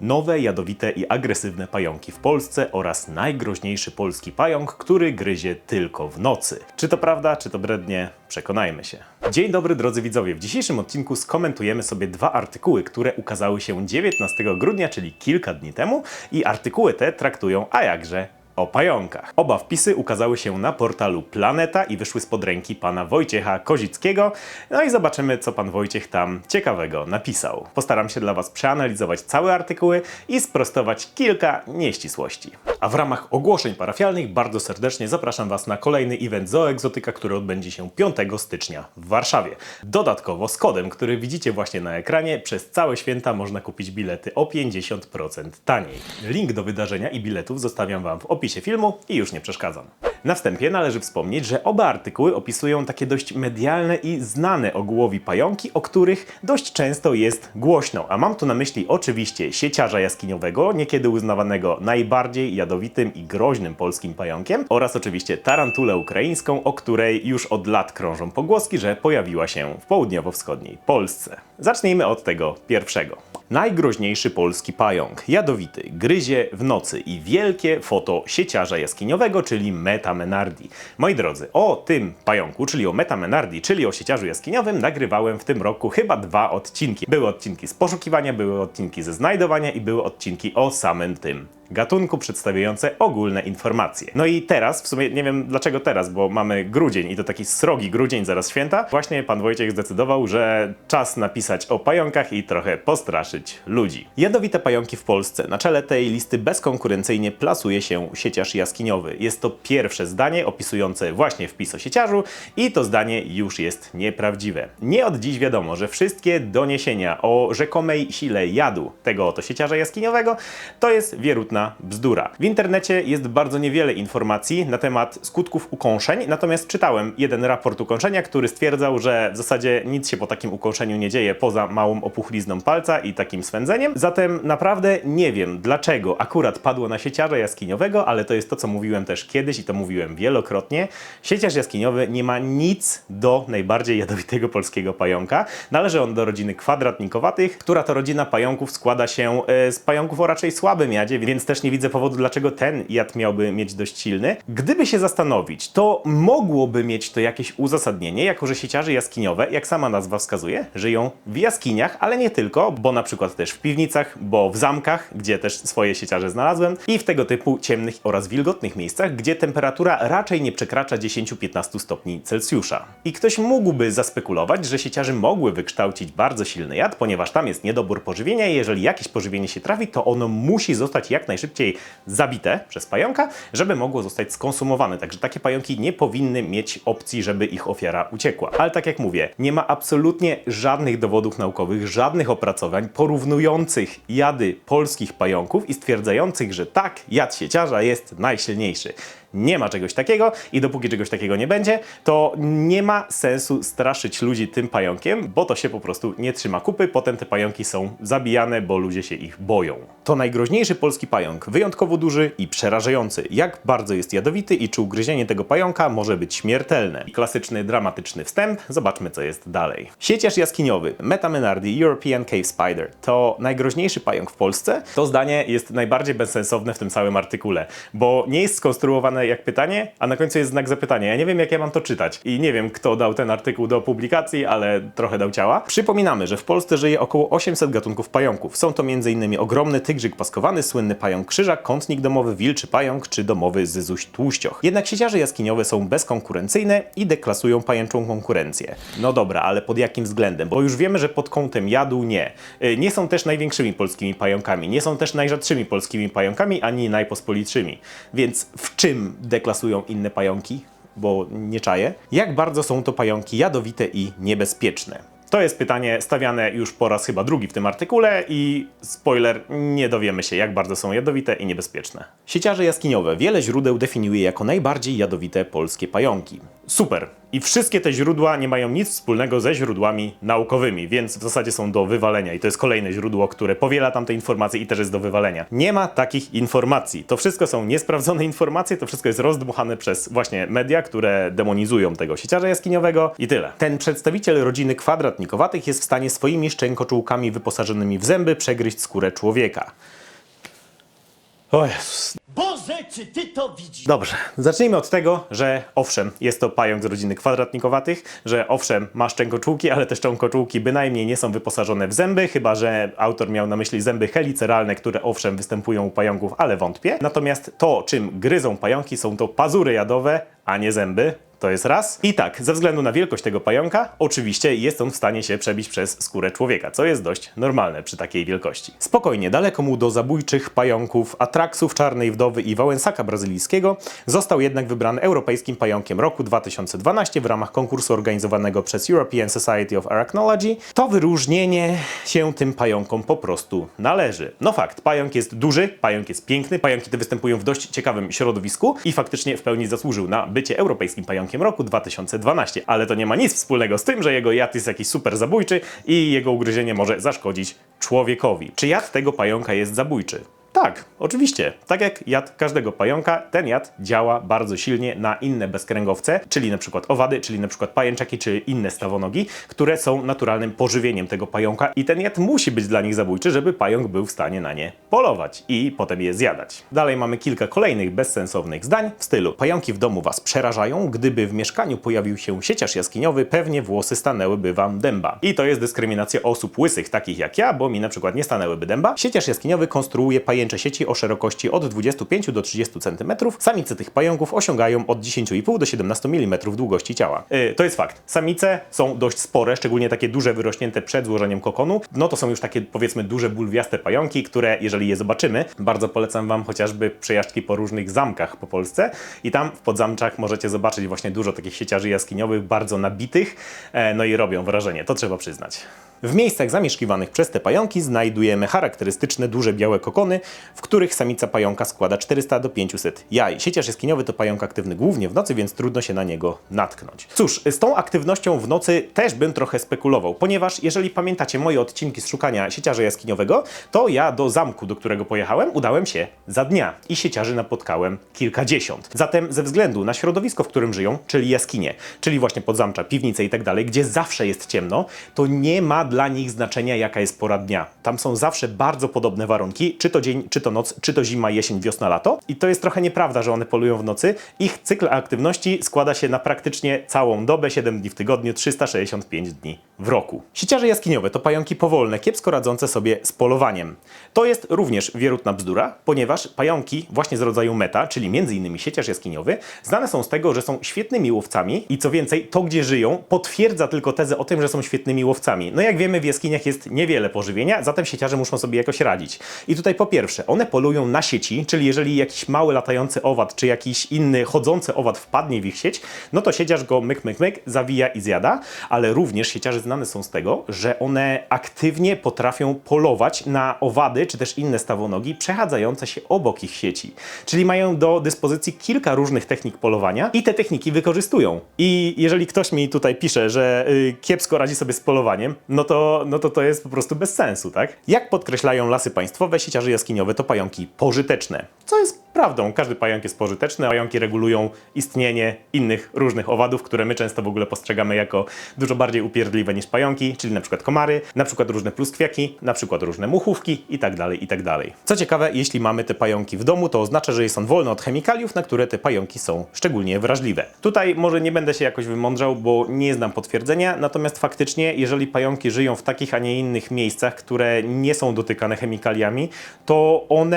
Nowe, jadowite i agresywne pająki w Polsce oraz najgroźniejszy polski pająk, który gryzie tylko w nocy. Czy to prawda, czy to brednie? Przekonajmy się. Dzień dobry drodzy widzowie. W dzisiejszym odcinku skomentujemy sobie dwa artykuły, które ukazały się 19 grudnia, czyli kilka dni temu i artykuły te traktują, a jakże, o pająkach. Oba wpisy ukazały się na portalu Planeta i wyszły spod ręki pana Wojciecha Kozickiego. No i zobaczymy, co pan Wojciech tam ciekawego napisał. Postaram się dla was przeanalizować całe artykuły i sprostować kilka nieścisłości. A w ramach ogłoszeń parafialnych bardzo serdecznie zapraszam was na kolejny event Zoegzotyka, który odbędzie się 5 stycznia w Warszawie. Dodatkowo z kodem, który widzicie właśnie na ekranie, przez całe święta można kupić bilety o 50% taniej. Link do wydarzenia i biletów zostawiam wam w opisie filmu i już nie przeszkadzam. Na wstępie należy wspomnieć, że oba artykuły opisują takie dość medialne i znane ogółowi pająki, o których dość często jest głośno. A mam tu na myśli oczywiście sieciarza jaskiniowego, niekiedy uznawanego najbardziej jadowitym i groźnym polskim pająkiem, oraz oczywiście tarantulę ukraińską, o której już od lat krążą pogłoski, że pojawiła się w południowo-wschodniej Polsce. Zacznijmy od tego pierwszego. Najgroźniejszy polski pająk, jadowity, gryzie w nocy i wielkie foto sieciarza jaskiniowego, czyli Metamenardi. Moi drodzy, o tym pająku, czyli o Metamenardi, czyli o sieciarzu jaskiniowym, nagrywałem w tym roku chyba dwa odcinki. Były odcinki z poszukiwania, były odcinki ze znajdowania i były odcinki o samym tym gatunku przedstawiające ogólne informacje. No i teraz, w sumie nie wiem dlaczego teraz, bo mamy grudzień i to taki srogi grudzień, zaraz święta, właśnie pan Wojciech zdecydował, że czas napisać o pająkach i trochę postraszyć ludzi. Jadowite pająki w Polsce. Na czele tej listy bezkonkurencyjnie plasuje się sieciarz jaskiniowy. Jest to pierwsze zdanie opisujące właśnie wpis o sieciarzu i to zdanie już jest nieprawdziwe. Nie od dziś wiadomo, że wszystkie doniesienia o rzekomej sile jadu tego oto sieciarza jaskiniowego to jest wierutna bzdura. W internecie jest bardzo niewiele informacji na temat skutków ukąszeń, natomiast czytałem jeden raport ukąszenia, który stwierdzał, że w zasadzie nic się po takim ukąszeniu nie dzieje poza małą opuchlizną palca i takim swędzeniem. Zatem naprawdę nie wiem, dlaczego akurat padło na sieciarza jaskiniowego, ale to jest to, co mówiłem też kiedyś i to mówiłem wielokrotnie. Sieciarz jaskiniowy nie ma nic do najbardziej jadowitego polskiego pająka. Należy on do rodziny kwadratnikowatych, która to rodzina pająków składa się e, z pająków o raczej słabym jadzie, więc też nie widzę powodu, dlaczego ten jad miałby mieć dość silny. Gdyby się zastanowić, to mogłoby mieć to jakieś uzasadnienie, jako że sieciarze jaskiniowe, jak sama nazwa wskazuje, żyją w jaskiniach, ale nie tylko, bo na przykład też w piwnicach, bo w zamkach, gdzie też swoje sieciarze znalazłem, i w tego typu ciemnych oraz wilgotnych miejscach, gdzie temperatura raczej nie przekracza 10-15 stopni Celsjusza. I ktoś mógłby zaspekulować, że sieciarze mogły wykształcić bardzo silny jad, ponieważ tam jest niedobór pożywienia i jeżeli jakieś pożywienie się trafi, to ono musi zostać jak najszybciej zabite przez pająka, żeby mogło zostać skonsumowane. Także takie pająki nie powinny mieć opcji, żeby ich ofiara uciekła. Ale tak jak mówię, nie ma absolutnie żadnych dowodów naukowych, żadnych opracowań porównujących jady polskich pająków i stwierdzających, że tak, jad sieciarza jest najsilniejszy. Nie ma czegoś takiego i dopóki czegoś takiego nie będzie, to nie ma sensu straszyć ludzi tym pająkiem, bo to się po prostu nie trzyma kupy. Potem te pająki są zabijane, bo ludzie się ich boją. To najgroźniejszy polski pająk, wyjątkowo duży i przerażający. Jak bardzo jest jadowity i czy ugryzienie tego pająka może być śmiertelne. Klasyczny, dramatyczny wstęp. Zobaczmy, co jest dalej. Sieciarz jaskiniowy Metamenardi European Cave Spider to najgroźniejszy pająk w Polsce. To zdanie jest najbardziej bezsensowne w tym całym artykule, bo nie jest skonstruowane jak pytanie, a na końcu jest znak zapytania. Ja nie wiem, jak ja mam to czytać i nie wiem, kto dał ten artykuł do publikacji, ale trochę dał ciała. Przypominamy, że w Polsce żyje około 800 gatunków pająków. Są to m.in. ogromny tygrzyk paskowany, słynny pająk krzyżak, kątnik domowy, wilczy pająk czy domowy zyzuś tłuścioch. Jednak sieciarze jaskiniowe są bezkonkurencyjne i deklasują pajęczą konkurencję. No dobra, ale pod jakim względem? Bo już wiemy, że pod kątem jadu nie. Y, Nie są też największymi polskimi pająkami, nie są też najrzadszymi polskimi pająkami, ani najpospolitszymi. Więc w czym deklasują inne pająki? Bo nie czaję. Jak bardzo są to pająki jadowite i niebezpieczne? To jest pytanie stawiane już po raz chyba drugi w tym artykule i spoiler, nie dowiemy się jak bardzo są jadowite i niebezpieczne. Sieciarze jaskiniowe wiele źródeł definiuje jako najbardziej jadowite polskie pająki. Super. I wszystkie te źródła nie mają nic wspólnego ze źródłami naukowymi, więc w zasadzie są do wywalenia. I to jest kolejne źródło, które powiela tamte informacje i też jest do wywalenia. Nie ma takich informacji. To wszystko są niesprawdzone informacje, to wszystko jest rozdmuchane przez właśnie media, które demonizują tego sieciarza jaskiniowego i tyle. Ten przedstawiciel rodziny kwadratnikowatych jest w stanie swoimi szczękoczułkami wyposażonymi w zęby przegryźć skórę człowieka. O Jezus, czy ty to widzisz? Dobrze, zacznijmy od tego, że owszem, jest to pająk z rodziny kwadratnikowatych, że owszem, ma szczękoczułki, ale te szczękoczułki bynajmniej nie są wyposażone w zęby, chyba że autor miał na myśli zęby heliceralne, które owszem występują u pająków, ale wątpię. Natomiast to, czym gryzą pająki, są to pazury jadowe, a nie zęby. To jest raz. I tak, ze względu na wielkość tego pająka, oczywiście jest on w stanie się przebić przez skórę człowieka, co jest dość normalne przy takiej wielkości. Spokojnie, daleko mu do zabójczych pająków, atraksów czarnej wdowy i wałęsaka brazylijskiego, został jednak wybrany europejskim pająkiem roku 2012 w ramach konkursu organizowanego przez European Society of Arachnology. To wyróżnienie się tym pająkom po prostu należy. No fakt, pająk jest duży, pająk jest piękny, pająki te występują w dość ciekawym środowisku i faktycznie w pełni zasłużył na bycie europejskim pająkiem roku 2012. Ale to nie ma nic wspólnego z tym, że jego jad jest jakiś super zabójczy i jego ugryzienie może zaszkodzić człowiekowi. Czy jad tego pająka jest zabójczy? Tak, oczywiście. Tak jak jad każdego pająka, ten jad działa bardzo silnie na inne bezkręgowce, czyli na przykład owady, czyli na przykład pajęczaki, czy inne stawonogi, które są naturalnym pożywieniem tego pająka i ten jad musi być dla nich zabójczy, żeby pająk był w stanie na nie polować i potem je zjadać. Dalej mamy kilka kolejnych bezsensownych zdań w stylu pająki w domu was przerażają, gdyby w mieszkaniu pojawił się sieciarz jaskiniowy, pewnie włosy stanęłyby wam dęba. I to jest dyskryminacja osób łysych, takich jak ja, bo mi na przykład nie stanęłyby dęba. Sieciarz jaskiniowy konstruuje pajęcze sieci o szerokości od 25 do 30 cm. Samice tych pająków osiągają od 10,5 do 17 mm długości ciała. Yy, to jest fakt. Samice są dość spore, szczególnie takie duże, wyrośnięte przed złożeniem kokonu. No to są już takie powiedzmy duże, bulwiaste pająki, które jeżeli je zobaczymy, bardzo polecam wam chociażby przejażdżki po różnych zamkach po Polsce i tam w podzamczach możecie zobaczyć właśnie dużo takich sieciarzy jaskiniowych, bardzo nabitych, e, no i robią wrażenie, to trzeba przyznać. W miejscach zamieszkiwanych przez te pająki znajdujemy charakterystyczne duże białe kokony, w których samica pająka składa 400 do 500 jaj. Sieciarz jaskiniowy to pająk aktywny głównie w nocy, więc trudno się na niego natknąć. Cóż, z tą aktywnością w nocy też bym trochę spekulował, ponieważ jeżeli pamiętacie moje odcinki z szukania sieciarza jaskiniowego, to ja do zamku, do którego pojechałem, udałem się za dnia i sieciarzy napotkałem kilkadziesiąt. Zatem ze względu na środowisko, w którym żyją, czyli jaskinie, czyli właśnie podzamcza, piwnice i tak dalej, gdzie zawsze jest ciemno, to nie ma dla nich znaczenia, jaka jest pora dnia. Tam są zawsze bardzo podobne warunki, czy to dzień, czy to noc, czy to zima, jesień, wiosna, lato. I to jest trochę nieprawda, że one polują w nocy. Ich cykl aktywności składa się na praktycznie całą dobę, 7 dni w tygodniu, 365 dni w roku. Sieciarze jaskiniowe to pająki powolne, kiepsko radzące sobie z polowaniem. To jest również wierutna bzdura, ponieważ pająki właśnie z rodzaju meta, czyli m.in. sieciarz jaskiniowy, znane są z tego, że są świetnymi łowcami i co więcej, to gdzie żyją potwierdza tylko tezę o tym, że są świetnymi łowcami. No jak wiemy, w jaskiniach jest niewiele pożywienia, zatem sieciarze muszą sobie jakoś radzić. I tutaj po pierwsze, one polują na sieci, czyli jeżeli jakiś mały latający owad, czy jakiś inny chodzący owad wpadnie w ich sieć, no to sieciarz go myk, myk, myk, zawija i zjada, ale również sieciarze znane są z tego, że one aktywnie potrafią polować na owady, czy też inne stawonogi przechadzające się obok ich sieci. Czyli mają do dyspozycji kilka różnych technik polowania i te techniki wykorzystują. I jeżeli ktoś mi tutaj pisze, że y, kiepsko radzi sobie z polowaniem, no to, no to to jest po prostu bez sensu, tak? Jak podkreślają lasy państwowe, sieciarze to pająki pożyteczne. Co jest prawdą, każdy pająk jest pożyteczny, pająki regulują istnienie innych różnych owadów, które my często w ogóle postrzegamy jako dużo bardziej upierdliwe niż pająki, czyli na przykład komary, na przykład różne pluskwiaki, na przykład różne muchówki i tak dalej, i tak. Co ciekawe, jeśli mamy te pająki w domu, to oznacza, że jest on wolny od chemikaliów, na które te pająki są szczególnie wrażliwe. Tutaj może nie będę się jakoś wymądrzał, bo nie znam potwierdzenia, natomiast faktycznie, jeżeli pająki żyją w takich, a nie innych miejscach, które nie są dotykane chemikaliami, to one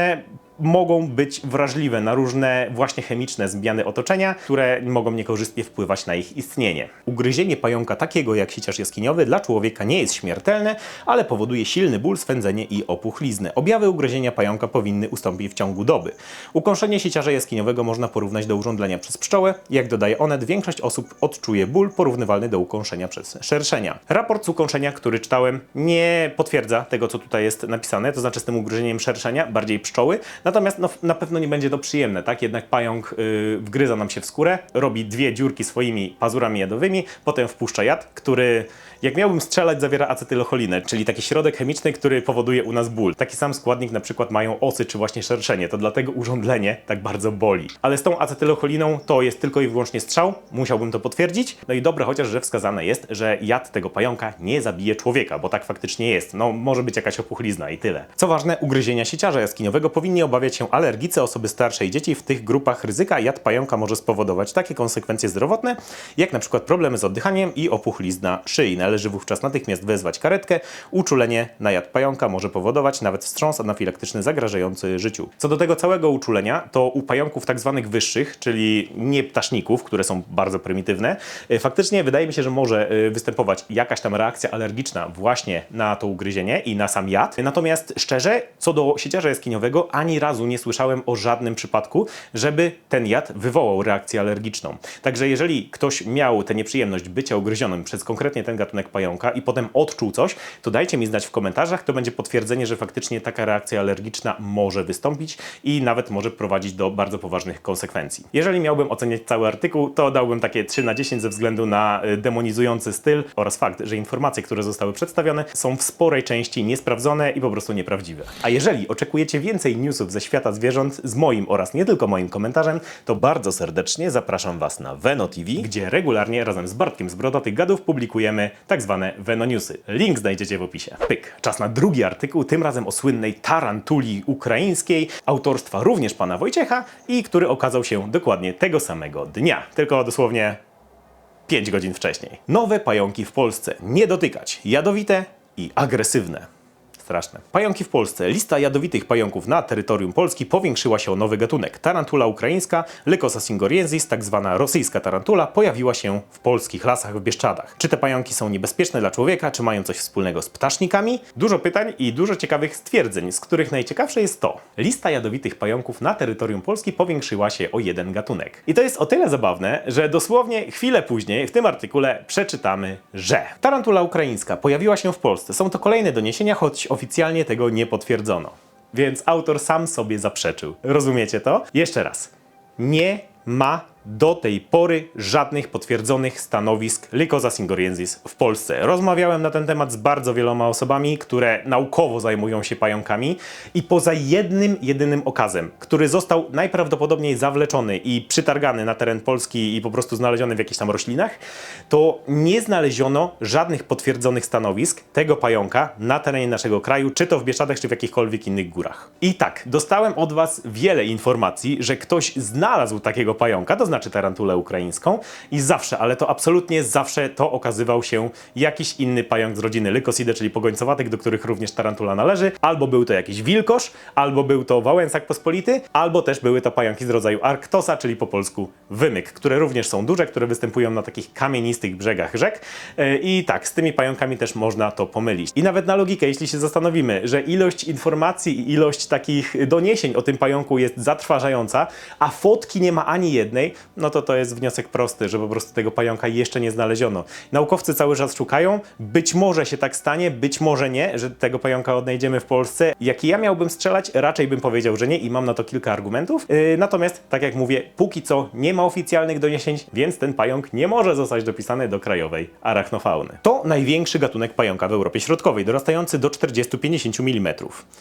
mogą być wrażliwe na różne właśnie chemiczne zmiany otoczenia, które mogą niekorzystnie wpływać na ich istnienie. Ugryzienie pająka takiego jak sieciarz jaskiniowy dla człowieka nie jest śmiertelne, ale powoduje silny ból, swędzenie i opuchliznę. Objawy ugryzienia pająka powinny ustąpić w ciągu doby. Ukąszenie sieciarza jaskiniowego można porównać do urządlenia przez pszczołę. Jak dodaje Onet, większość osób odczuje ból porównywalny do ukąszenia przez szerszenia. Raport z ukąszenia, który czytałem, nie potwierdza tego, co tutaj jest napisane, to znaczy z tym ugryzieniem szerszenia, bardziej pszczoły, Natomiast no, na pewno nie będzie to przyjemne, tak? Jednak pająk yy, wgryza nam się w skórę, robi dwie dziurki swoimi pazurami jadowymi, potem wpuszcza jad, który, jak miałbym strzelać, zawiera acetylocholinę, czyli taki środek chemiczny, który powoduje u nas ból. Taki sam składnik na przykład mają osy czy właśnie szerszenie, to dlatego urządlenie tak bardzo boli. Ale z tą acetylcholiną to jest tylko i wyłącznie strzał, musiałbym to potwierdzić. No i dobre chociaż, że wskazane jest, że jad tego pająka nie zabije człowieka, bo tak faktycznie jest. No może być jakaś opuchlizna i tyle. Co ważne, ugryzienia sieciarza jaskiniowego powinni obawiać się alergicy, osoby starsze i dzieci. W tych grupach ryzyka jad pająka może spowodować takie konsekwencje zdrowotne, jak na przykład problemy z oddychaniem i opuchlizna szyi. Należy wówczas natychmiast wezwać karetkę. Uczulenie na jad pająka może powodować nawet wstrząs anafilaktyczny zagrażający życiu. Co do tego całego uczulenia, to u pająków tak zwanych wyższych, czyli nie ptaszników, które są bardzo prymitywne, y, faktycznie wydaje mi się, że może y, występować jakaś tam reakcja alergiczna właśnie na to ugryzienie i na sam jad. Natomiast szczerze, co do sieciarza jaskiniowego, ani razu nie słyszałem o żadnym przypadku, żeby ten jad wywołał reakcję alergiczną. Także jeżeli ktoś miał tę nieprzyjemność bycia ugryzionym przez konkretnie ten gatunek pająka i potem odczuł coś, to dajcie mi znać w komentarzach, to będzie potwierdzenie, że faktycznie taka reakcja alergiczna może wystąpić i nawet może prowadzić do bardzo poważnych konsekwencji. Jeżeli miałbym oceniać cały artykuł, to dałbym takie 3 na 10 ze względu na y, demonizujący styl oraz fakt, że informacje, które zostały przedstawione są w sporej części niesprawdzone i po prostu nieprawdziwe. A jeżeli oczekujecie więcej newsów ze świata zwierząt z moim oraz nie tylko moim komentarzem, to bardzo serdecznie zapraszam Was na Veno TV, gdzie regularnie razem z Bartkiem z Brodatych Gadów publikujemy tak zwane Veno Newsy. Link znajdziecie w opisie. Pyk. Czas na drugi artykuł, tym razem o słynnej tarantuli ukraińskiej, autorstwa również pana Wojciecha i który okazał się dokładnie tego samego dnia. Tylko dosłownie 5 godzin wcześniej. Nowe pająki w Polsce. Nie dotykać. Jadowite i agresywne. Straszne. Pająki w Polsce. Lista jadowitych pająków na terytorium Polski powiększyła się o nowy gatunek. Tarantula ukraińska, Lycosa singoriensis, tak zwana rosyjska tarantula, pojawiła się w polskich lasach w Bieszczadach. Czy te pająki są niebezpieczne dla człowieka, czy mają coś wspólnego z ptasznikami? Dużo pytań i dużo ciekawych stwierdzeń, z których najciekawsze jest to. Lista jadowitych pająków na terytorium Polski powiększyła się o jeden gatunek. I to jest o tyle zabawne, że dosłownie chwilę później w tym artykule przeczytamy, że tarantula ukraińska pojawiła się w Polsce. Są to kolejne doniesienia, choć oficjalnie tego nie potwierdzono. Więc autor sam sobie zaprzeczył. Rozumiecie to? Jeszcze raz. Nie ma do tej pory żadnych potwierdzonych stanowisk Lycosa singoriensis w Polsce. Rozmawiałem na ten temat z bardzo wieloma osobami, które naukowo zajmują się pająkami i poza jednym, jedynym okazem, który został najprawdopodobniej zawleczony i przytargany na teren Polski i po prostu znaleziony w jakichś tam roślinach, to nie znaleziono żadnych potwierdzonych stanowisk tego pająka na terenie naszego kraju, czy to w Bieszczadach, czy w jakichkolwiek innych górach. I tak, dostałem od Was wiele informacji, że ktoś znalazł takiego pająka, to znaczy tarantulę ukraińską i zawsze, ale to absolutnie zawsze to okazywał się jakiś inny pająk z rodziny Lykosidae, czyli pogońcowatych, do których również tarantula należy. Albo był to jakiś wilkosz, albo był to wałęsak pospolity, albo też były to pająki z rodzaju arktosa, czyli po polsku wymyk, które również są duże, które występują na takich kamienistych brzegach rzek. E, I tak, z tymi pająkami też można to pomylić. I nawet na logikę, jeśli się zastanowimy, że ilość informacji i ilość takich doniesień o tym pająku jest zatrważająca, a fotki nie ma ani jednej, no to to jest wniosek prosty, że po prostu tego pająka jeszcze nie znaleziono. Naukowcy cały czas szukają, być może się tak stanie, być może nie, że tego pająka odnajdziemy w Polsce. Jaki ja miałbym strzelać? Raczej bym powiedział, że nie i mam na to kilka argumentów. Yy, natomiast, tak jak mówię, póki co nie ma oficjalnych doniesień, więc ten pająk nie może zostać dopisany do krajowej arachnofauny. To największy gatunek pająka w Europie Środkowej, dorastający do 40-50 mm.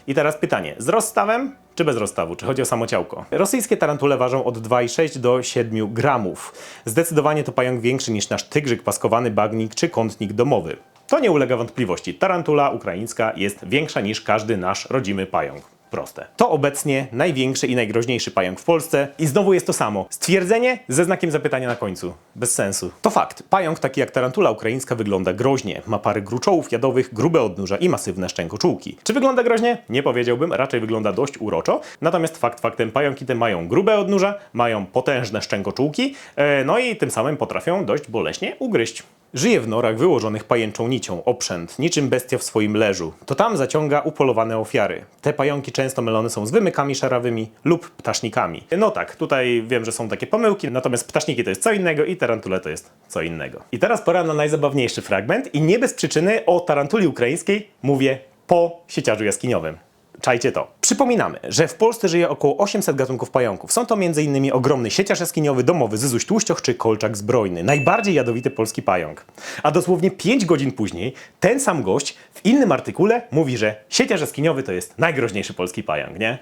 I teraz pytanie, z rozstawem czy bez rozstawu? Czy chodzi o samo ciałko? Rosyjskie tarantule ważą od 2,6 do 7 gramów. Zdecydowanie to pająk większy niż nasz tygrzyk, paskowany bagnik czy kątnik domowy. To nie ulega wątpliwości. Tarantula ukraińska jest większa niż każdy nasz rodzimy pająk. Proste. To obecnie największy i najgroźniejszy pająk w Polsce i znowu jest to samo. Stwierdzenie ze znakiem zapytania na końcu. Bez sensu. To fakt. Pająk taki jak tarantula ukraińska wygląda groźnie. Ma pary gruczołów jadowych, grube odnóża i masywne szczękoczułki. Czy wygląda groźnie? Nie powiedziałbym, raczej wygląda dość uroczo. Natomiast fakt faktem pająki te mają grube odnóża, mają potężne szczękoczułki, e, no i tym samym potrafią dość boleśnie ugryźć. Żyje w norach wyłożonych pajęczą nicią, oprzęt, niczym bestia w swoim leżu. To tam zaciąga upolowane ofiary. Te pająki często mylone są z wymykami szarawymi lub ptasznikami. No tak, tutaj wiem, że są takie pomyłki, natomiast ptaszniki to jest co innego i tarantule to jest co innego. I teraz pora na najzabawniejszy fragment i nie bez przyczyny o tarantuli ukraińskiej mówię po sieciarzu jaskiniowym. Czajcie to. Przypominamy, że w Polsce żyje około 800 gatunków pająków. Są to m.in. ogromny sieciarz jaskiniowy, domowy zyzuś tłuścioch czy kolczak zbrojny. Najbardziej jadowity polski pająk. A dosłownie 5 godzin później ten sam gość w innym artykule mówi, że sieciarz jaskiniowy to jest najgroźniejszy polski pająk, nie?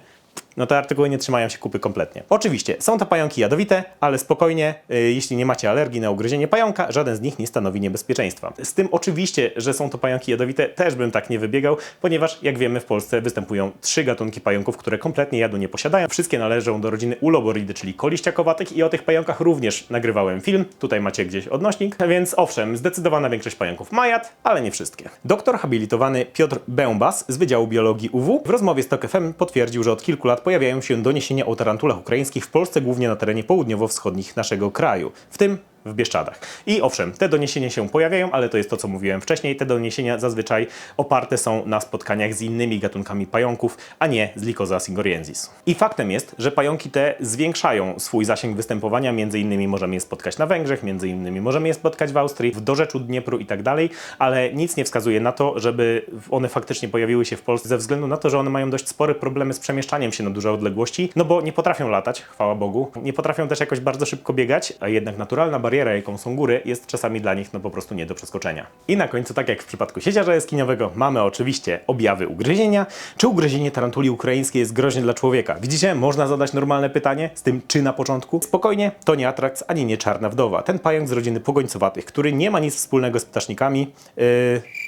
No te artykuły nie trzymają się kupy kompletnie. Oczywiście, są to pająki jadowite, ale spokojnie, y, jeśli nie macie alergii na ugryzienie pająka, żaden z nich nie stanowi niebezpieczeństwa. Z tym oczywiście, że są to pająki jadowite, też bym tak nie wybiegał, ponieważ jak wiemy w Polsce występują trzy gatunki pająków, które kompletnie jadu nie posiadają. Wszystkie należą do rodziny uloboridy, czyli koliściakowatych i o tych pająkach również nagrywałem film. Tutaj macie gdzieś odnośnik, więc owszem, zdecydowana większość pająków ma jad, ale nie wszystkie. Doktor habilitowany Piotr Bębas z Wydziału Biologii UW w rozmowie z TOK FM potwierdził, że od kilku lat pojawiają się doniesienia o tarantulach ukraińskich w Polsce, głównie na terenie południowo-wschodnich naszego kraju, w tym w Bieszczadach. I owszem, te doniesienia się pojawiają, ale to jest to, co mówiłem wcześniej. Te doniesienia zazwyczaj oparte są na spotkaniach z innymi gatunkami pająków, a nie z Lycosa singoriensis. I faktem jest, że pająki te zwiększają swój zasięg występowania, między innymi możemy je spotkać na Węgrzech, między innymi możemy je spotkać w Austrii, w dorzeczu Dniepru i tak dalej, ale nic nie wskazuje na to, żeby one faktycznie pojawiły się w Polsce ze względu na to, że one mają dość spore problemy z przemieszczaniem się na duże odległości, no bo nie potrafią latać, chwała Bogu, nie potrafią też jakoś bardzo szybko biegać, a jednak naturalna bariera, jaką są góry, jest czasami dla nich no po prostu nie do przeskoczenia. I na końcu, tak jak w przypadku sieciarza jaskiniowego, mamy oczywiście objawy ugryzienia. Czy ugryzienie tarantuli ukraińskiej jest groźne dla człowieka? Widzicie, można zadać normalne pytanie z tym czy na początku. Spokojnie, to nie atraks, ani nie czarna wdowa. Ten pająk z rodziny pogońcowatych, który nie ma nic wspólnego z ptasznikami. Yy...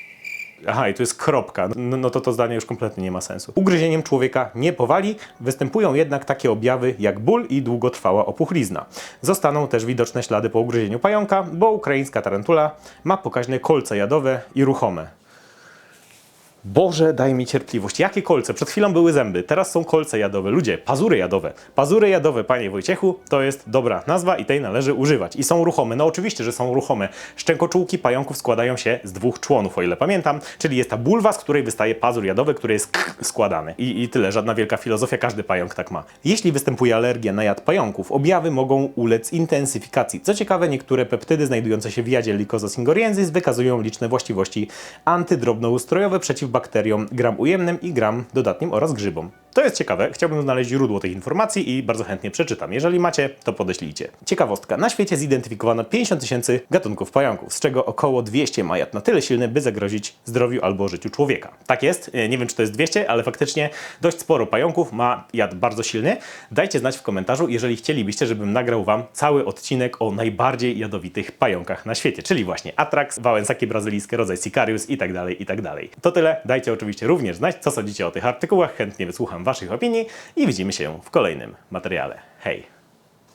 Aha, i tu jest kropka. No, no to to zdanie już kompletnie nie ma sensu. Ugryzieniem człowieka nie powali, występują jednak takie objawy jak ból i długotrwała opuchlizna. Zostaną też widoczne ślady po ugryzieniu pająka, bo ukraińska tarantula ma pokaźne kolce jadowe i ruchome. Boże, daj mi cierpliwość. Jakie kolce? Przed chwilą były zęby, teraz są kolce jadowe. Ludzie, pazury jadowe. Pazury jadowe, panie Wojciechu, to jest dobra nazwa i tej należy używać. I są ruchome. No oczywiście, że są ruchome. Szczękoczułki pająków składają się z dwóch członów, o ile pamiętam. Czyli jest ta bulwa, z której wystaje pazur jadowy, który jest składany. I, I tyle, żadna wielka filozofia, każdy pająk tak ma. Jeśli występuje alergia na jad pająków, objawy mogą ulec intensyfikacji. Co ciekawe, niektóre peptydy znajdujące się w jadzie Lycosa singoriensis wykazują liczne właściwości antydrobnoustrojowe przeciw bakteriom gram ujemnym i gram dodatnim oraz grzybom. To jest ciekawe, chciałbym znaleźć źródło tych informacji i bardzo chętnie przeczytam. Jeżeli macie, to podeślijcie. Ciekawostka. Na świecie zidentyfikowano 50 tysięcy gatunków pająków, z czego około 200 ma jad na tyle silny, by zagrozić zdrowiu albo życiu człowieka. Tak jest, nie wiem czy to jest 200, ale faktycznie dość sporo pająków ma jad bardzo silny. Dajcie znać w komentarzu, jeżeli chcielibyście, żebym nagrał Wam cały odcinek o najbardziej jadowitych pająkach na świecie, czyli właśnie Atrax, Wałęsaki brazylijskie, rodzaj Sicarius i tak dalej, i tak. To tyle. Dajcie oczywiście również znać, co sądzicie o tych artykułach. Chętnie wysłucham Waszych opinii i widzimy się w kolejnym materiale. Hej!